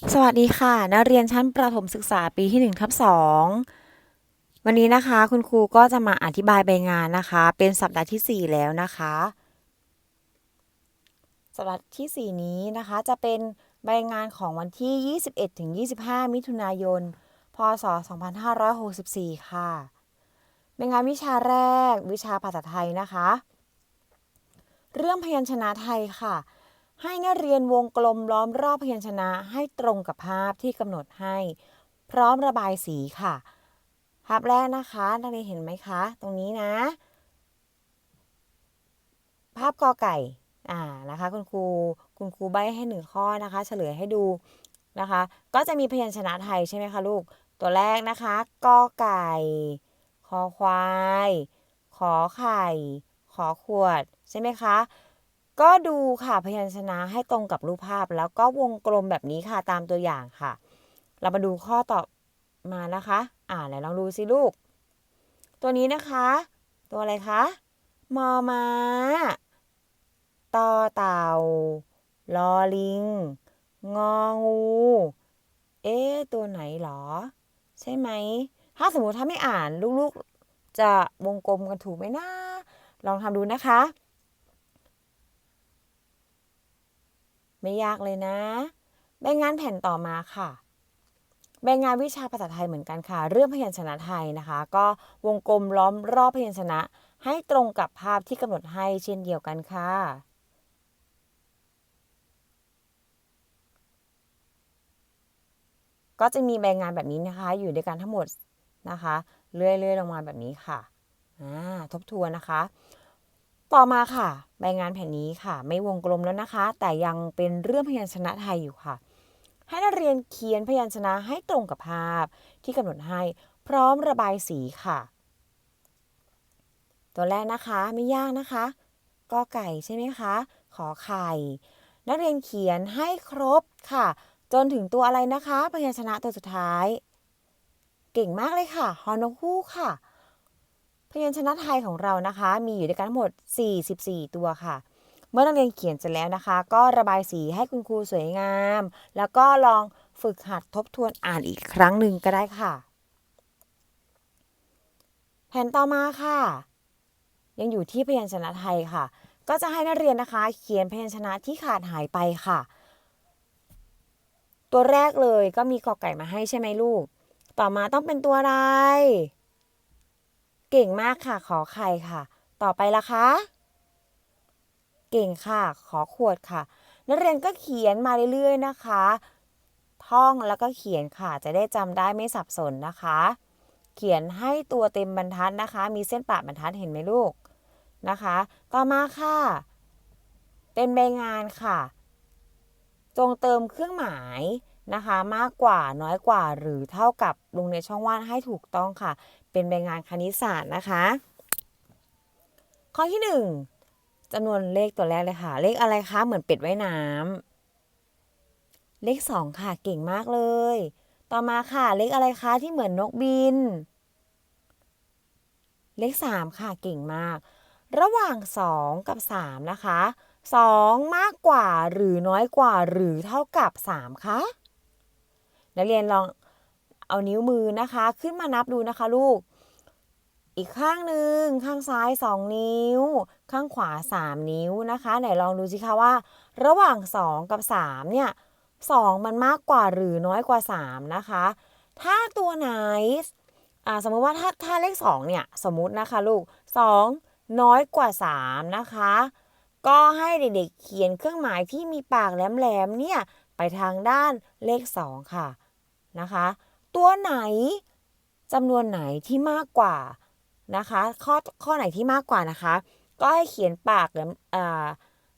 สวัสดีค่ะ นักเรียนชั้นประถมศึกษาปีที่1ทับ2วันนี้นะคะ คุณครูก็จะมาอธิบายใบงานนะคะ เป็นสัปดาห์ที่ 4 แล้วนะคะ สัปดาห์ที่ 4 นี้นะคะจะเป็นใบงานของวันที่ 21ถึง25 มิถุนายน พศ 2564 ค่ะ ใบงานวิชาแรกวิชาภาษาไทยนะคะ เรื่องพยัญชนะไทยค่ะ ให้นักเรียนวงกลมล้อมรอบพยัญชนะให้ตรงกับภาพที่กำหนดให้ พร้อมระบายสีค่ะ ภาพแรกนะคะ นักเรียนเห็นไหมคะ ตรงนี้นะ ภาพกอไก่อ่านะคะคุณครูคุณครูใบให้หนึ่งข้อนะคะ เฉลยให้ดูนะคะ ก็จะมีพยัญชนะไทยใช่ไหมคะลูก ตัวแรกนะคะกอไก่ คอควาย ขอไข่ ขอขวดใช่ไหมคะ ก็ดูค่ะพยัญชนะให้ตรงกับรูปภาพ แล้วก็วงกลมแบบนี้ค่ะตามตัวอย่างค่ะ เรามาดูข้อต่อมานะคะ อ่าไหนลองดูสิลูก ตัวนี้นะคะ ตัวอะไรคะมอมาต่อเต่าลอลิง งองู เอ๊ตัวไหนหรอ ใช่ไหม ถ้าสมมติถ้าไม่อ่านลูกๆ จะวงกลมกันถูกไหมนะ ลองทำดูนะคะ ไม่ยากเลยนะ ใบงานแผ่นต่อมาค่ะ ใบงานวิชาภาษาไทยเหมือนกันค่ะ เรื่องพยัญชนะไทยนะคะ ก็วงกลมล้อมรอบพยัญชนะ ให้ตรงกับภาพที่กำหนดให้เช่นเดียวกันค่ะก็จะมีใบงานแบบนี้นะคะ อยู่ด้วยกันทั้งหมดนะคะเลื่อยๆลงมาแบบนี้ค่ะทบทวนนะคะ ต่อมาค่ะ ใบงานแผ่นนี้ค่ะ ไม่วงกลมแล้วนะคะ แต่ยังเป็นเรื่องพยัญชนะไทยอยู่ค่ะ ให้นักเรียนเขียนพยัญชนะให้ตรงกับภาพที่กำหนดให้พร้อมระบายสีค่ะ ตัวแรกนะคะไม่ยากนะคะกอไก่ใช่ไหมคะ ขอไข่ นักเรียนเขียนให้ครบค่ะ จนถึงตัวอะไรนะคะ พยัญชนะตัวสุดท้าย เก่งมากเลยค่ะ ฮอนกฮูกค่ะ พยัญชนะไทยของเรานะคะ มีอยู่ด้วยกันทั้งหมด 44 ตัวค่ะ เมื่อนักเรียนเขียนเสร็จแล้วนะคะ ก็ระบายสีให้คุณครูสวยงาม แล้วก็ลองฝึกหัดทบทวนอ่านอีกครั้งหนึ่งก็ได้ค่ะ แผ่นต่อมาค่ะ ยังอยู่ที่พยัญชนะไทยค่ะ ก็จะให้นักเรียนนะคะ เขียนพยัญชนะที่ขาดหายไปค่ะ ตัวแรกเลยก็มีกอไก่มาให้ใช่ไหมลูก ต่อมาต้องเป็นตัวอะไร เก่งมากค่ะ ขอไข่ค่ะ ต่อไปละคะ เก่งค่ะ ขอขวดค่ะ นักเรียนก็เขียนมาเรื่อยๆนะคะ ท่องแล้วก็เขียนค่ะ จะได้จำได้ไม่สับสนนะคะ เขียนให้ตัวเต็มบรรทัดนะคะ มีเส้นปะบรรทัดเห็นไหมลูกนะคะ ต่อมาค่ะ เป็นใบงานค่ะ จงเติมเครื่องหมายนะคะ มากกว่าน้อยกว่าหรือเท่ากับลงในช่องว่างให้ถูกต้องค่ะ เป็นใบงานคณิตศาสตร์นะคะ ข้อที่หนึ่งจำนวนเลขตัวแรกเลยค่ะ เลขอะไรคะเหมือนเป็ดไว่ายน้ำเลขสองค่ะเก่งมากเลย ต่อมาค่ะ เลขอะไรคะที่เหมือนนกบิน เลขสามค่ะเก่งมาก ระหว่างสองกับสามนะคะสองมากกว่าหรือน้อยกว่าหรือเท่ากับสามคะ นักเรียนลอง เอานิ้วมือนะคะ ขึ้นมานับดูนะคะลูก อีกข้างหนึ่งข้างซ้าย 2 นิ้ว ข้างขวา 3 นิ้วนะคะ ไหนลองดูสิคะว่า ระหว่าง 2 กับ 3 เนี่ย2มันมากกว่าหรือน้อยกว่า 3 นะคะ ถ้าตัวไหนอ่าสมมติว่าถ้าถ้าเลข 2 เนี่ย สมมตินะคะลูก 2 น้อยกว่า 3 นะคะ ก็ให้เด็กๆเขียนเครื่องหมายที่มีปากแหลมๆเนี่ย ไปทางด้านเลข 2 ค่ะนะคะ ตัวไหนจำนวนไหนที่มากกว่านะคะ ข้อข้อไหนที่มากกว่านะคะ ก็ให้เขียนปากหลมอ่า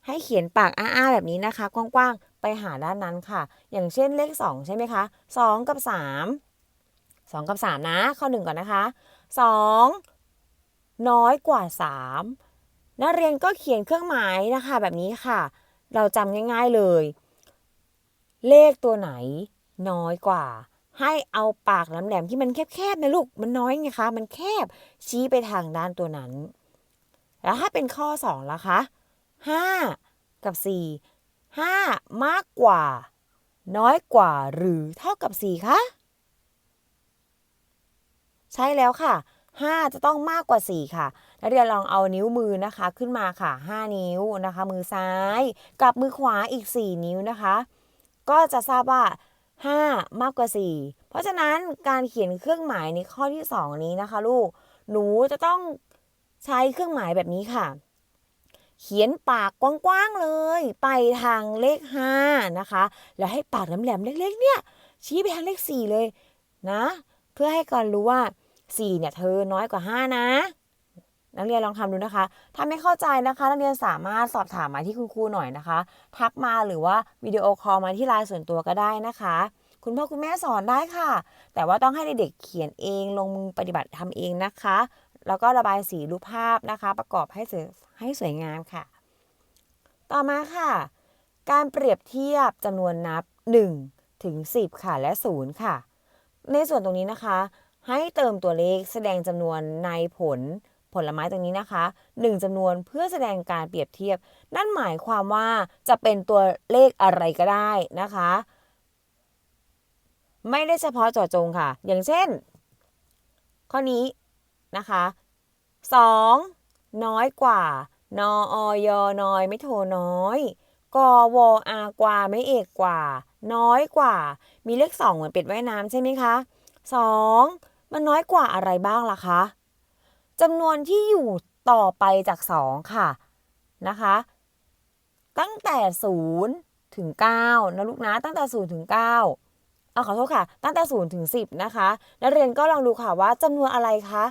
ให้เขียนปากอ้าๆแบบนี้นะคะ กว้างๆไปหาด้านนั้นค่ะ อย่างเช่นเลข 2 ใช่ไหมคะ 2 กับ 3 2 กับ 3 นะ ข้อ 1 ก่อนนะคะ 2 น้อยกว่า 3 นักเรียนก็เขียนเครื่องหมายนะคะ แบบนี้ค่ะ เราจำง่ายๆเลย เลขตัวไหนน้อยกว่า ให้เอาปากแหลมๆที่มันแคบๆนะลูกมันน้อยไงคะ มันแคบชี้ไปทางด้านตัวนั้น แล้วถ้าเป็นข้อ2ล่ะคะ5 กับ 4 5 มากกว่า น้อยกว่าหรือเท่ากับ 4 คะ ใช่แล้วค่ะ 5 จะต้องมากกว่า 4 ค่ะนักเรียนลองเอานิ้วมือนะคะขึ้นมาค่ะ 5 นิ้วนะคะ มือซ้าย กับมือขวาอีก 4 นิ้วนะคะ ก็จะทราบว่า 5 มากกว่า 4 เพราะฉะนั้นการเขียนเครื่องหมายในข้อที่ 2 นี้นะคะ ลูก หนูจะต้องใช้เครื่องหมายแบบนี้ค่ะ เขียนปากกว้างๆเลย ไปทางเลข 5 นะคะ แล้วให้ปากแหลมๆเล็กๆ เนี่ย ชี้ไปทางเลข 4 เลยนะ เพื่อให้ก่อนรู้ว่า 4 เนี่ย เธอน้อยกว่า 5 นะ นักเรียนลองทำดูนะคะ ถ้าไม่เข้าใจนะคะ นักเรียนสามารถสอบถามมาที่คุณครูหน่อยนะคะ ทักมาหรือว่าวิดีโอคอลมาที่ไลน์ส่วนตัวก็ได้นะคะ คุณพ่อคุณแม่สอนได้ค่ะ แต่ว่าต้องให้เด็กๆเขียนเองลงมือปฏิบัติทำเองนะคะ แล้วก็ระบายสีรูปภาพนะคะ ประกอบให้สวยให้สวยงามค่ะ ต่อมาค่ะ การเปรียบเทียบจำนวนนับ1ถึง10 ค่ะและ0ค่ะ ในส่วนตรงนี้นะคะ ให้เติมตัวเลขแสดงจำนวนในผล ผลไม้ตรงนี้นะคะ 1จำนวนเพื่อแสดงการเปรียบเทียบ นั่นหมายความว่าจะเป็นตัวเลขอะไรก็ได้นะคะ ไม่ได้เฉพาะเจาะจงค่ะ อย่างเช่น ข้อนี้นะคะ2น้อยกว่านออยน้อยไม่โทน้อยกวอากว่าไม่เอกกว่า น้อยกว่า มีเลขสองเหมือนเป็ดว่ายน้ำใช่ไหมคะสองมันน้อยกว่าอะไรบ้างล่ะคะ จำนวนที่อยู่ต่อไปจากสองค่ะนะคะ ตั้งแต่ 0 ถึง 9 นะลูกนะ ตั้งแต่ 0 ถึง 9เอาขอโทษค่ะ ตั้งแต่ 0 ถึง 10 นะคะนักเรียนก็ลองดูค่ะว่าจำนวนอะไรคะ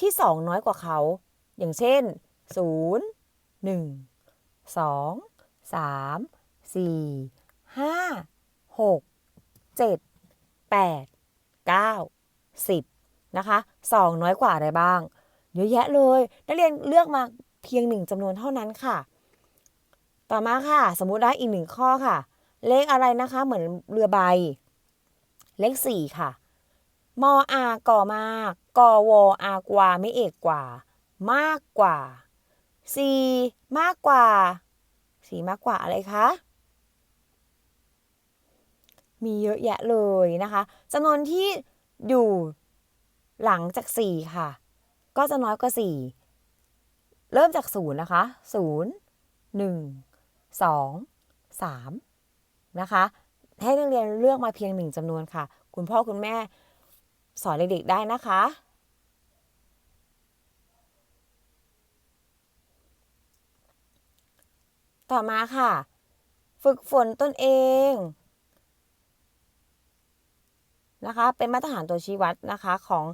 ที่ 2 น้อยกว่าเขา อย่างเช่น 0 1 2 3 4 5 6 7 8 9 10 นะคะ 2 น้อยกว่าอะไรบ้าง เยอะแยะเลย นักเรียนเลือกมาเพียงหนึ่งจำนวนเท่านั้นค่ะ ต่อมาค่ะ สมมุติได้อีกหนึ่งข้อค่ะ เลขอะไรนะคะ เหมือนเรือใบ เลขสี่ค่ะ มออากอมากกอวอากว่าไม่เอกกว่า มากกว่าสี่มากกว่าสี่มากกว่าอะไรคะมีเยอะแยะเลยนะคะจำนวนที่อยู่ หลังจาก 4 ค่ะ ก็จะน้อยกว่า 4 เริ่มจาก 0 นะคะ 0 1 2 3 นะคะ ให้นักเรียนเลือกมาเพียงหนึ่งจำนวนค่ะ คุณพ่อคุณแม่สอนเด็กๆได้นะคะต่อมาค่ะ ฝึกฝนตนเองนะคะ เป็นมาตรฐานตัวชี้วัดนะคะของ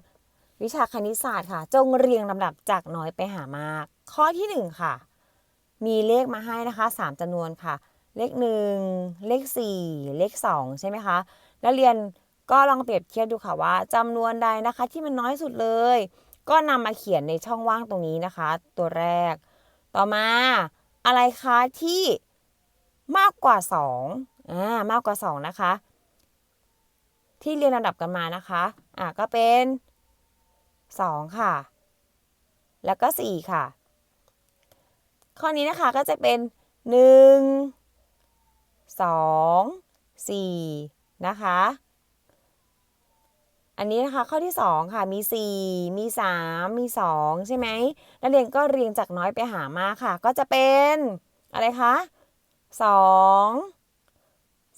วิชาคณิตศาสตร์ค่ะ จงเรียงลำดับจากน้อยไปหามาก ข้อที่1ค่ะ มีเลขมาให้นะคะ 3จำนวนค่ะ เลข 1 เลข 4 เลข 2 ใช่ไหมคะนักเรียนก็ลองเปรียบเทียบดูค่ะว่าจำนวนใดนะคะที่มันน้อยสุดเลย ก็นำมาเขียนในช่องว่างตรงนี้นะคะ ตัวแรก ต่อมาอะไรคะที่มากกว่า2อ่ามากกว่า 2 นะคะ ที่เรียนลำดับกันมานะคะ อะก็เป็น 2 ค่ะ แล้วก็ 4 ค่ะ ข้อนี้นะคะก็จะเป็น 1 2 4 นะคะ อันนี้นะคะข้อที่ 2 ค่ะมี 4 มี 3 มี 2 ใช่ไหมนักเรียนก็เรียงจากน้อยไปหามากค่ะ ก็จะเป็นอะไรคะ 2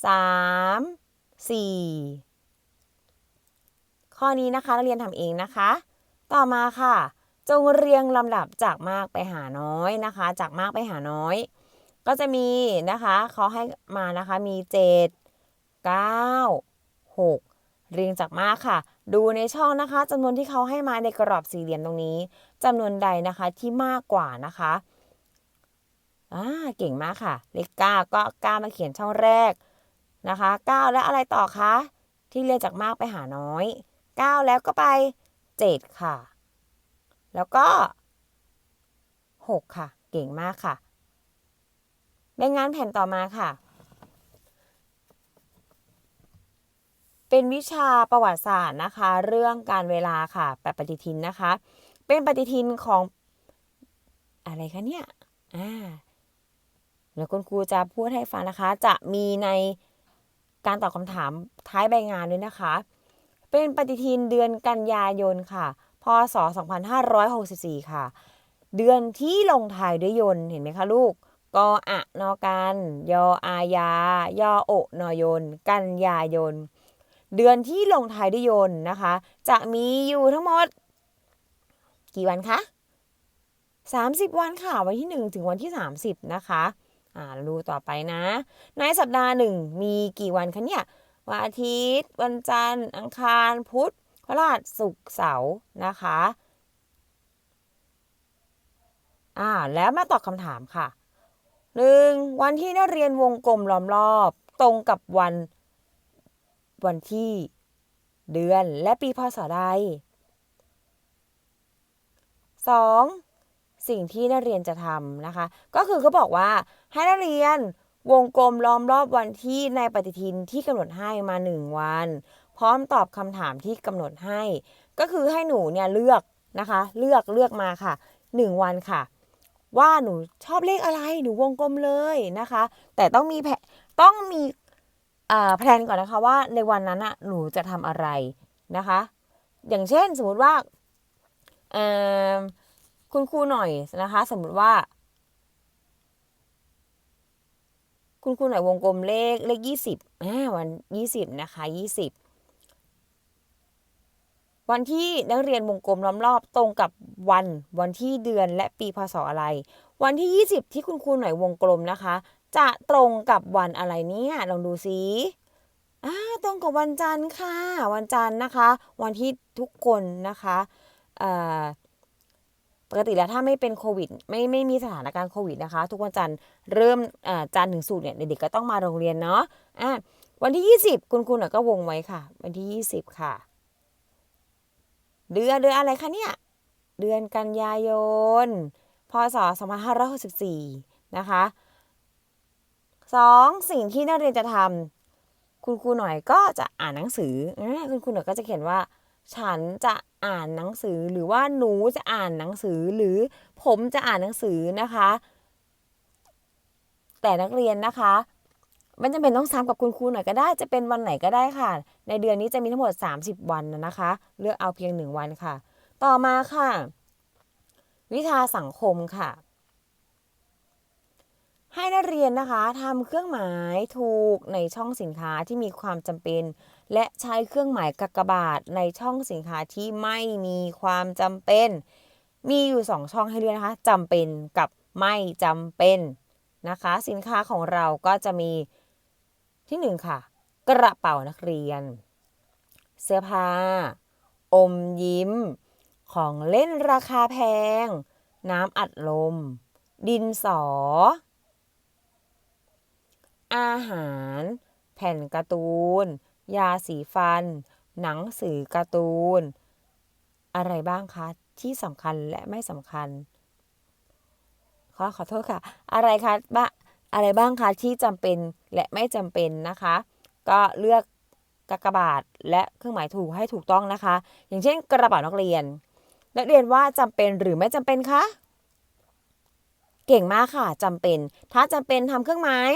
3 4 ข้อนี้นะคะนักเรียนทำเองนะคะ ต่อมาค่ะ จงเรียงลำดับจากมากไปหาน้อยนะคะ จากมากไปหาน้อย ก็จะมีนะคะเขาให้มานะคะมี 7 9 6 เรียงจากมากค่ะ ดูในช่องนะคะจำนวนที่เขาให้มาในกรอบสี่เหลี่ยมตรงนี้จำนวนใดนะคะที่มากกว่านะคะอ่าเก่งมากค่ะ เลข9ก็9มาเขียนช่องแรกนะคะ9แล้วอะไรต่อคะที่เรียงจากมากไปหาน้อย9แล้วก็ไป 7 ค่ะ แล้วก็ 6 ค่ะ เก่งมากค่ะในงานแผ่นต่อมาค่ะ เป็นวิชาประวัติศาสตร์นะคะ เรื่องการเวลาค่ะแบบปฏิทินนะคะ เป็นปฏิทินของอะไรคะเนี่ย อ่าเดี๋ยวคุณครูจะพูดให้ฟังนะคะ จะมีในการตอบคำถามท้ายใบงานด้วยนะคะ เป็นปฏิทินเดือนกันยายนค่ะ พศ 2564 ค่ะ เดือนที่ลงท้ายด้วยยนเห็นไหมคะลูกกออะนอกันยออายายอโอนอยน กันยายน เดือนที่ลงท้ายด้วยยนนะคะ จะมีอยู่ทั้งหมด กี่วันคะ 30 วันค่ะ วันที่ 1 ถึงวันที่ 30 นะคะ อ่าดูต่อไปนะ ในสัปดาห์หนึ่งมีกี่วันคะเนี่ย วันอาทิตย์ วันจันทร์ อังคาร พุธพฤหัสศุกร์เสาร์นะคะอ่าแล้วมาตอบคำถามค่ะหนึ่งวันที่นักเรียนวงกลมล้อมรอบ ตรงกับวัน วันที่เดือนและปีพศใด 2. สิ่งที่นักเรียนจะทำนะคะ ก็คือเขาบอกว่าให้นักเรียน วงกลมล้อมรอบวันที่ในปฏิทินที่กำหนดให้มา 1 วัน พร้อมตอบคำถามที่กำหนดให้ ก็คือให้หนูเนี่ยเลือกนะคะ เลือกเลือกมาค่ะ 1 วันค่ะ ว่าหนูชอบเลขอะไรหนูวงกลมเลยนะคะ แต่ต้องมีแผต้องมีแพลนก่อนนะคะว่าในวันนั้นอะหนูจะทำอะไรนะคะ อย่างเช่นสมมติว่าคุณครูหน่อยนะคะ สมมติว่า คุณครูหน่อยวงกลมเลขเลขยี่สิบวันยี่สิบนะคะยี่สิบวันที่นักเรียนวงกลมล้อมรอบตรงกับวัน วันที่เดือนและปีพศอะไร วันที่ 20 ที่คุณครูหน่อยวงกลมนะคะ จะตรงกับวันอะไรเนี่ยลองดูซิอ่าตรงกับวันจันทร์ค่ะ วันจันทร์นะคะ วันที่ทุกคนนะคะ ปกติแล้วถ้าไม่เป็นโควิด ไม่ไม่มีสถานการณ์โควิดนะคะ ทุกวันจันทร์เริ่มจันทร์ถึงศุกร์เนี่ยเด็กๆก็ต้องมาโรงเรียนเนาะอะวันที่ 20 คุณครูหน่ยก็วงไว้ค่ะ วันที่ 20 ค่ะ เดือนเดือนอะไรคะเนี่ย เดือนกันยายน พศ 2564 นะคะสองสิ่งที่นักเรียนจะทำคุณครูหน่อยก็จะอ่านหนังสือ คุณครูหน่อยก็จะเขียนว่า ฉันจะอ่านหนังสือหรือว่าหนูจะอ่านหนังสือหรือผมจะอ่านหนังสือนะคะ แต่นักเรียนนะคะมันจะเป็นต้องซ้ำกับคุณครูหน่อยก็ได้ จะเป็นวันไหนก็ได้ค่ะ ในเดือนนี้จะมีทั้งหมด 30 วันนะคะ เลือกเอาเพียง 1 วันค่ะ ต่อมาค่ะ วิชาสังคมค่ะ ให้นักเรียนนะคะทำเครื่องหมายถูกในช่องสินค้าที่มีความจำเป็น และใช้เครื่องหมายกากบาทในช่องสินค้าที่ไม่มีความจำเป็น มีอยู่ 2 ช่องให้เลือกนะคะจำเป็นกับไม่จำเป็นนะคะ สินค้าของเราก็จะมีที่หนึ่งค่ะ กระเป๋านักเรียน เสื้อผ้า อมยิ้ม ของเล่นราคาแพง น้ำอัดลม ดินสอ อาหาร แผ่นการ์ตูน ยาสีฟัน หนังสือการ์ตูน อะไรบ้างคะที่สำคัญและไม่สำคัญ ขอขอโทษค่ะ อะไรคะบ้าอะไรบ้างคะที่จำเป็นและไม่จำเป็นนะคะ ก็เลือกกากบาทและเครื่องหมายถูกให้ถูกต้องนะคะ อย่างเช่น กระเป๋านักเรียน นักเรียนว่าจำเป็นหรือไม่จำเป็นคะ เก่งมากค่ะจำเป็น ถ้าจำเป็นทำเครื่องหมาย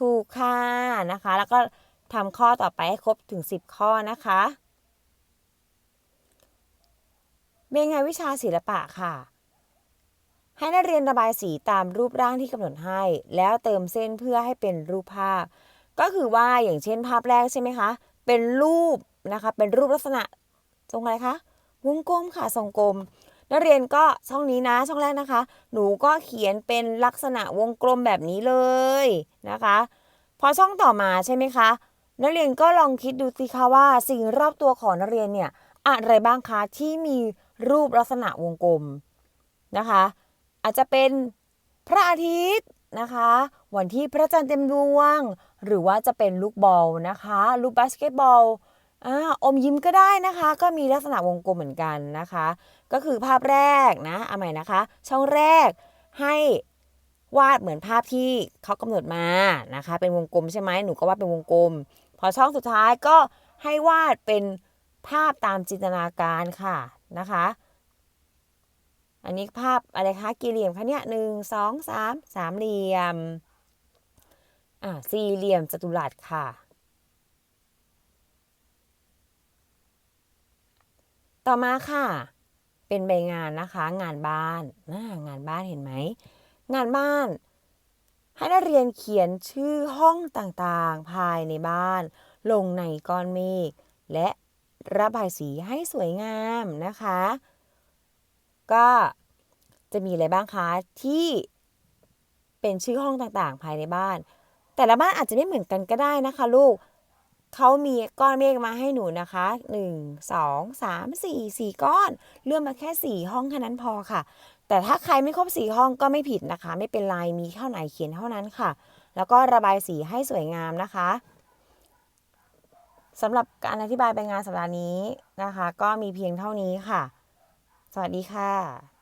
ถูกค่ะนะคะ แล้วก็ ทำข้อต่อไปให้ครบถึง 10 ข้อนะคะเ็นไงวิชาศิลปะค่ะ ให้นักเรียนระบายสีตามรูปร่างที่กำหนดให้ แล้วเติมเส้นเพื่อให้เป็นรูปภาพ ก็คือว่าอย่างเช่นภาพแรกใช่ไหมคะ เป็นรูปนะคะ เป็นรูปลักษณะทรงอะไรคะ วงกลมค่ะ ทรงกลม นักเรียนก็ช่องนี้นะ ช่องแรกนะคะ หนูก็เขียนเป็นลักษณะวงกลมแบบนี้เลยนะคะ พอช่องต่อมาใช่ไหมคะ นักเรียนก็ลองคิดดูสิคะว่าสิ่งรอบตัวของนักเรียนเนี่ยอะไรบ้างคะที่มีรูปลักษณะวงกลมนะคะ อาจจะเป็นพระอาทิตย์นะคะ วันที่พระจันทร์เต็มดวง หรือว่าจะเป็นลูกบอลนะคะลูกบาสเกตบอลอ่าอมยิ้มก็ได้นะคะ ก็มีลักษณะวงกลมเหมือนกันนะคะ ก็คือภาพแรกนะเอาใหม่นะคะ ช่องแรกให้วาดเหมือนภาพที่เขากำหนดมานะคะ เป็นวงกลมใช่ไหมหนูก็วาดเป็นวงกลม พอช่องสุดท้ายก็ให้วาดเป็นภาพตามจินตนาการค่ะนะคะ อันนี้ภาพอะไรคะกี่เหลี่ยมคะเนี่ยหนึ่งสองสามสามเหลี่ยมอ่าสี่เหลี่ยมจัตุรัสค่ะ ต่อมาค่ะ เป็นใบงานนะคะ งานบ้านนะงานบ้านเห็นไหมงานบ้าน ให้นักเรียนเขียนชื่อห้องต่างๆ ภายในบ้าน ลงในก้อนเมฆและระบายสีให้สวยงามนะคะ ก็จะมีอะไรบ้างคะที่เป็นชื่อห้องต่างๆ ภายในบ้าน แต่ละบ้านอาจจะไม่เหมือนกันก็ได้นะคะลูก เขามีก้อนเมฆมาให้หนูนะคะ 1 2 3 4 4 ก้อน เลือกมาแค่ 4 ห้องแค่นั้นพอค่ะ แต่ถ้าใครไม่ครบ 4 ห้องก็ไม่ผิดนะคะ ไม่เป็นไรมีเท่าไหนเขียนเท่านั้นค่ะ แล้วก็ระบายสีให้สวยงามนะคะสำหรับการอธิบายใบงานสัปดาห์นี้นะคะ ก็มีเพียงเท่านี้ค่ะ สวัสดีค่ะ